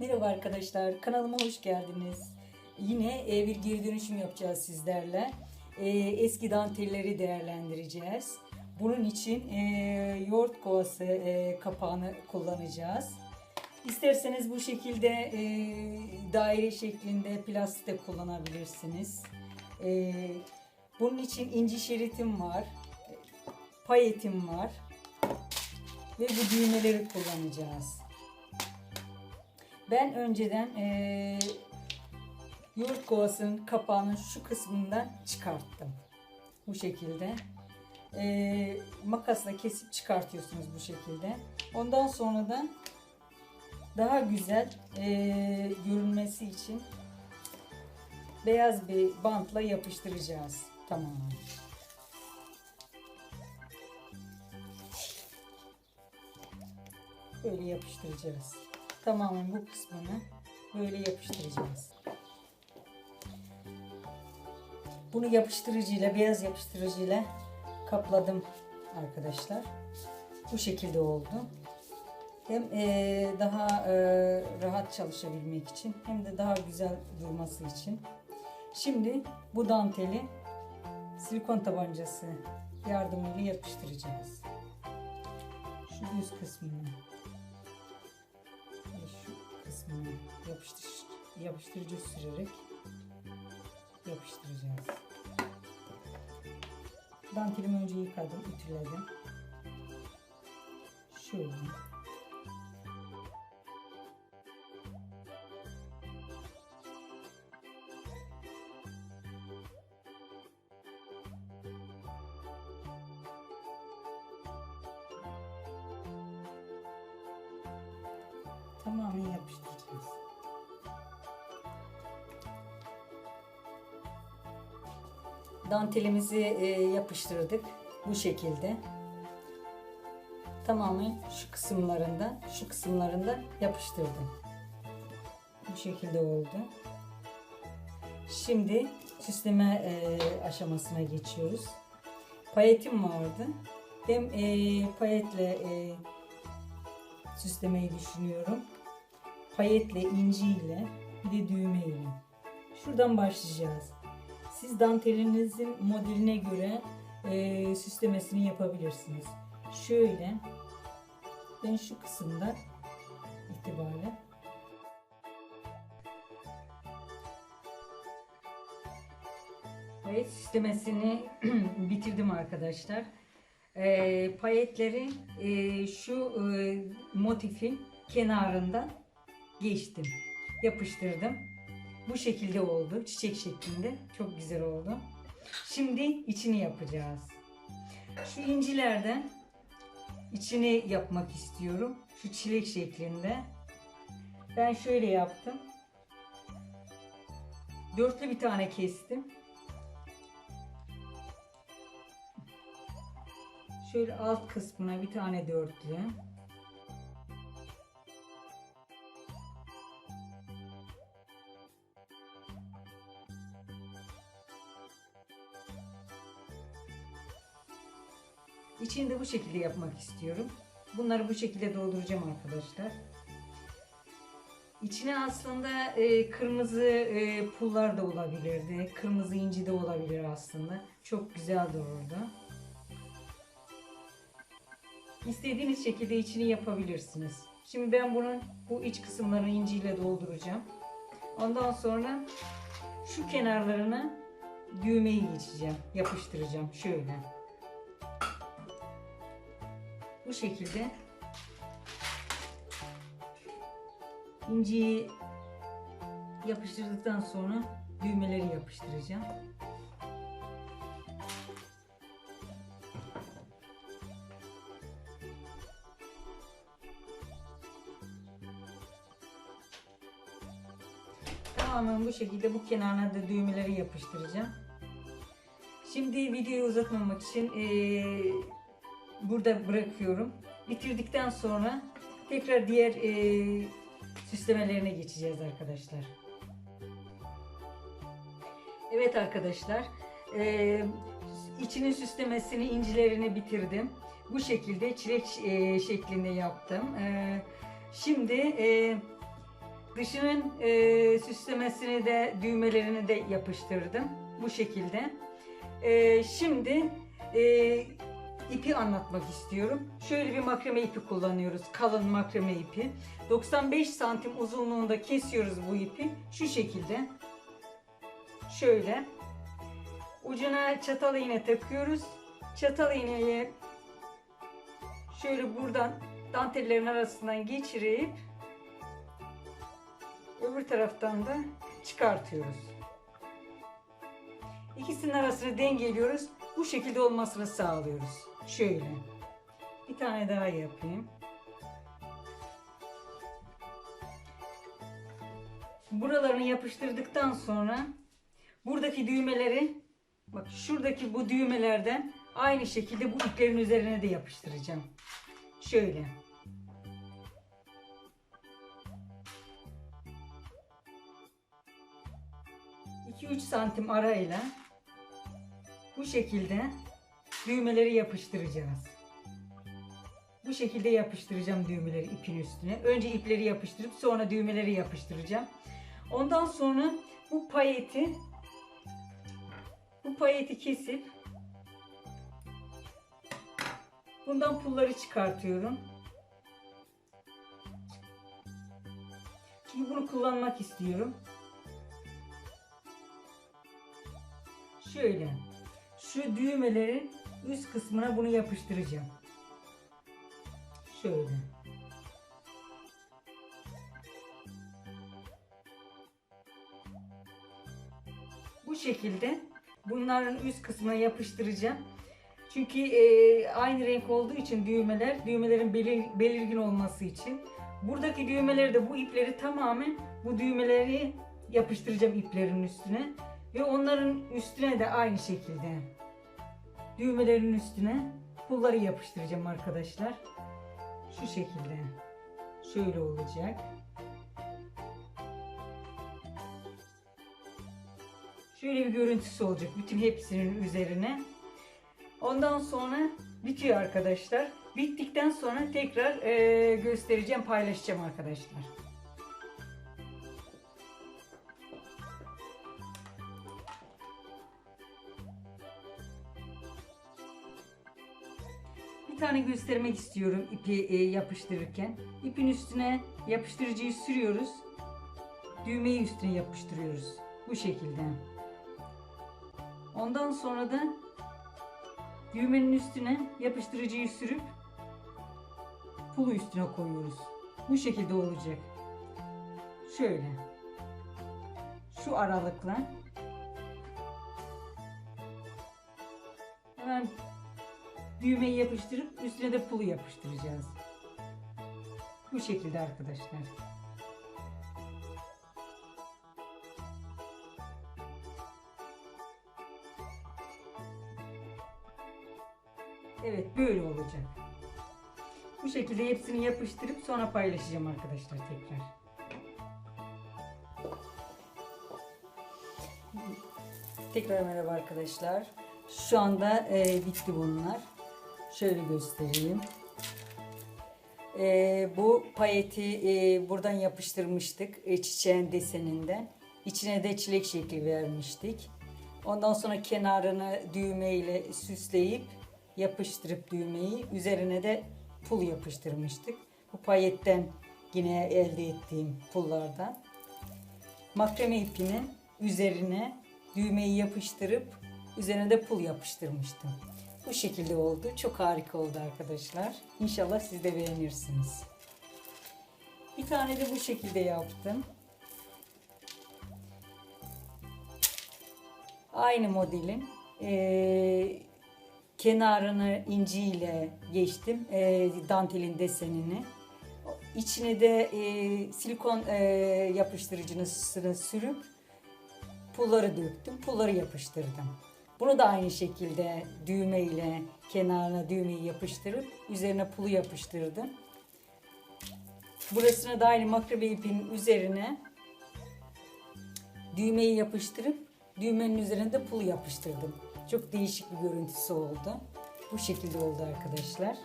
Merhaba arkadaşlar, kanalıma hoş geldiniz. Yine e, bir geri dönüşüm yapacağız sizlerle. E, Eski dantelleri değerlendireceğiz. Bunun için e, yoğurt kovası kapağını kullanacağız. İsterseniz bu şekilde daire şeklinde plastik kullanabilirsiniz. Bunun için inci şeritim var, payetim var ve bu düğmeleri kullanacağız. Ben önceden eee yoğurt kovasının kapağının şu kısmından çıkarttım. Bu şekilde. Eee, makasla kesip çıkartıyorsunuz bu şekilde. Ondan sonra da daha güzel eee, görünmesi için beyaz bir bantla yapıştıracağız. Tamam. Böyle yapıştıracağız. Tamamen bu kısmını böyle yapıştıracağız. Bunu yapıştırıcıyla, beyaz yapıştırıcıyla kapladım arkadaşlar. Bu şekilde oldu. Hem eee, daha eee, rahat çalışabilmek için hem de daha güzel durması için. Şimdi bu danteli silikon tabancası yardımıyla yapıştıracağız. Şu şu kısmını yapıştır, yapıştırıcı sürerek yapıştıracağız. Dantelimi önce yıkadım, ütüledim. Şöyle. Tamamen yapıştıracağız. Dantelimizi e, yapıştırdık bu şekilde. Tamamen şu kısımlarında, şu kısımlarında yapıştırdım. Bu şekilde oldu. Şimdi süsleme e, aşamasına geçiyoruz. Payetim vardı. Ben e, payetle süslemeyi düşünüyorum. Payetle, inciyle, bir de düğmeyle. Şuradan başlayacağız. Siz dantelinizin modeline göre e, süslemesini yapabilirsiniz. Şöyle, ben şu kısımda itibaren Payet süslemesini bitirdim arkadaşlar. E, payetleri e, şu e, motifin kenarında geçtim. Yapıştırdım. Bu şekilde oldu. Çiçek şeklinde. Çok güzel oldu. Şimdi içini yapacağız. Şu incilerden içini yapmak istiyorum. Şu çilek şeklinde. Ben şöyle yaptım. Dörtlü bir tane kestim. Şöyle alt kısmına bir tane dörtlü. İçini de bu şekilde yapmak istiyorum. Bunları bu şekilde dolduracağım arkadaşlar. İçine aslında e, kırmızı e, pullar da olabilirdi. Kırmızı inci de olabilir aslında. Çok güzel dururdu. İstediğiniz şekilde içini yapabilirsiniz. Şimdi ben bunun bu iç kısımlarını inciyle dolduracağım. Ondan sonra şu kenarlarına düğmeyi geçeceğim. Yapıştıracağım şöyle. Bu şekilde inciyi yapıştırdıktan sonra düğmeleri yapıştıracağım. Tamamen bu şekilde bu kenarına da düğmeleri yapıştıracağım. Şimdi videoyu uzatmamak için eee, burada bırakıyorum. Bitirdikten sonra tekrar diğer eee, süslemelerine geçeceğiz arkadaşlar. Evet arkadaşlar. eee içinin süslemesini, incilerini bitirdim. Bu şekilde çilek eee, şeklinde yaptım. Eee, şimdi eee Dışının e, süslemesini de düğmelerini de yapıştırdım. Bu şekilde. E, şimdi e, ipi anlatmak istiyorum. Şöyle bir makrame ipi kullanıyoruz. Kalın makrame ipi. 95 santim uzunluğunda kesiyoruz bu ipi. Şu şekilde. Şöyle. Ucuna çatal iğne takıyoruz. Çatal iğneyi şöyle buradan dantellerin arasından geçirip öbür taraftan da çıkartıyoruz. İkisinin arasını dengeliyoruz. Bu şekilde olmasını sağlıyoruz. Şöyle. Bir tane daha yapayım. Buralarını yapıştırdıktan sonra buradaki düğmeleri bak şuradaki bu düğmelerden aynı şekilde bu iplerin üzerine de yapıştıracağım. Şöyle. İki üç santim arayla bu şekilde düğmeleri yapıştıracağız. Bu şekilde yapıştıracağım düğmeleri ipin üstüne. Önce ipleri yapıştırıp sonra düğmeleri yapıştıracağım. Ondan sonra bu payeti bu payeti kesip bundan pulları çıkartıyorum. Çünkü bunu kullanmak istiyorum. Şöyle şu düğmelerin üst kısmına bunu yapıştıracağım. Şöyle. Bu şekilde bunların üst kısmına yapıştıracağım. Çünkü e, aynı renk olduğu için düğmeler, düğmelerin belir- belirgin olması için. Buradaki düğmeleri de bu ipleri tamamen bu düğmeleri yapıştıracağım iplerin üstüne. Ve onların üstüne de aynı şekilde düğmelerin üstüne pulları yapıştıracağım arkadaşlar. Şu şekilde. Şöyle olacak. Şöyle bir görüntüsü olacak bütün hepsinin üzerine. Ondan sonra bitiyor arkadaşlar. Bittikten sonra tekrar göstereceğim, paylaşacağım arkadaşlar. Tane göstermek istiyorum ipi e, yapıştırırken. İpin üstüne yapıştırıcıyı sürüyoruz. Düğmeyi üstüne yapıştırıyoruz. Bu şekilde. Ondan sonra da düğmenin üstüne yapıştırıcıyı sürüp pulu üstüne koyuyoruz. Bu şekilde olacak. Şöyle. Şu aralıkla hemen düğmeyi yapıştırıp üstüne de pulu yapıştıracağız. Bu şekilde arkadaşlar. Evet böyle olacak. Bu şekilde hepsini yapıştırıp sonra paylaşacağım arkadaşlar tekrar. Tekrar merhaba arkadaşlar. Şu anda e, bitti bunlar. Şöyle göstereyim. E, bu payeti e, buradan yapıştırmıştık e, çiçeğin deseninden. İçine de çilek şekli vermiştik. Ondan sonra kenarını düğme ile süsleyip yapıştırıp düğmeyi üzerine de pul yapıştırmıştık. Bu payetten yine elde ettiğim pullardan. Makrame ipinin üzerine düğmeyi yapıştırıp üzerine de pul yapıştırmıştım. Bu şekilde oldu. Çok harika oldu arkadaşlar. İnşallah siz de beğenirsiniz. Bir tane de bu şekilde yaptım. Aynı modelin eee, kenarını inciyle geçtim. eee, dantelin desenini. İçine de eee, silikon eee, yapıştırıcısını sürüp pulları döktüm. Pulları yapıştırdım. Bunu da aynı şekilde düğme ile kenarına düğmeyi yapıştırıp üzerine pulu yapıştırdım. Burasına da aynı makrame ipin üzerine düğmeyi yapıştırıp düğmenin üzerine de pul yapıştırdım. Çok değişik bir görüntüsü oldu. Bu şekilde oldu arkadaşlar.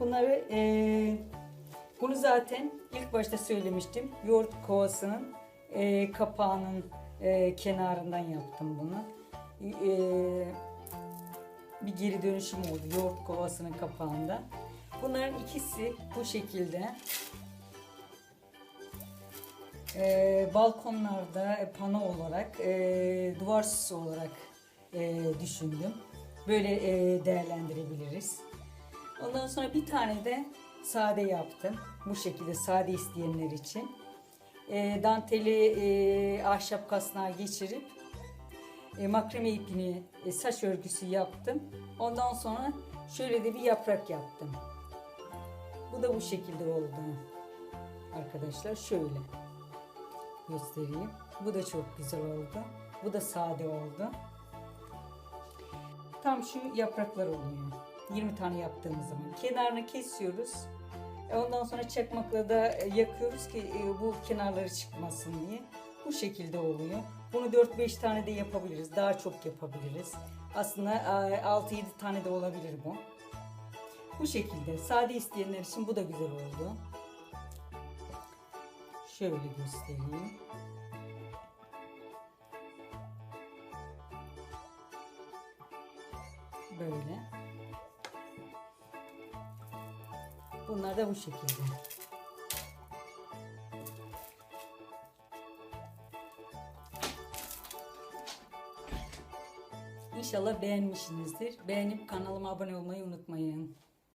Bunları eee, Bunu zaten ilk başta söylemiştim. Yoğurt kovasının e, kapağının e, kenarından yaptım bunu. E, bir geri dönüşüm oldu yoğurt kovasının kapağında. Bunların ikisi bu şekilde. E, balkonlarda pano olarak, e, duvar süsü olarak e, düşündüm. Böyle e, değerlendirebiliriz. Ondan sonra bir tane de sade yaptım. Bu şekilde sade isteyenler için. E, danteli e, ahşap kasnağa geçirip e, makrame ipini e, saç örgüsü yaptım. Ondan sonra şöyle de bir yaprak yaptım. Bu da bu şekilde oldu. Arkadaşlar şöyle göstereyim. Bu da çok güzel oldu. Bu da sade oldu. Tam şu yapraklar oluyor. 20 tane yaptığımız zaman. Kenarını kesiyoruz. E, Ondan sonra çakmakla da e, yakıyoruz ki e, bu kenarları çıkmasın diye. Bu şekilde oluyor. Bunu 4-5 tane de yapabiliriz. Daha çok yapabiliriz. Aslında e, 6-7 tane de olabilir bu. Bu şekilde. Sade isteyenler için bu da güzel oldu. Şöyle göstereyim. Böyle. Bunlar da bu şekilde. İnşallah beğenmişsinizdir. Beğenip kanalıma abone olmayı unutmayın.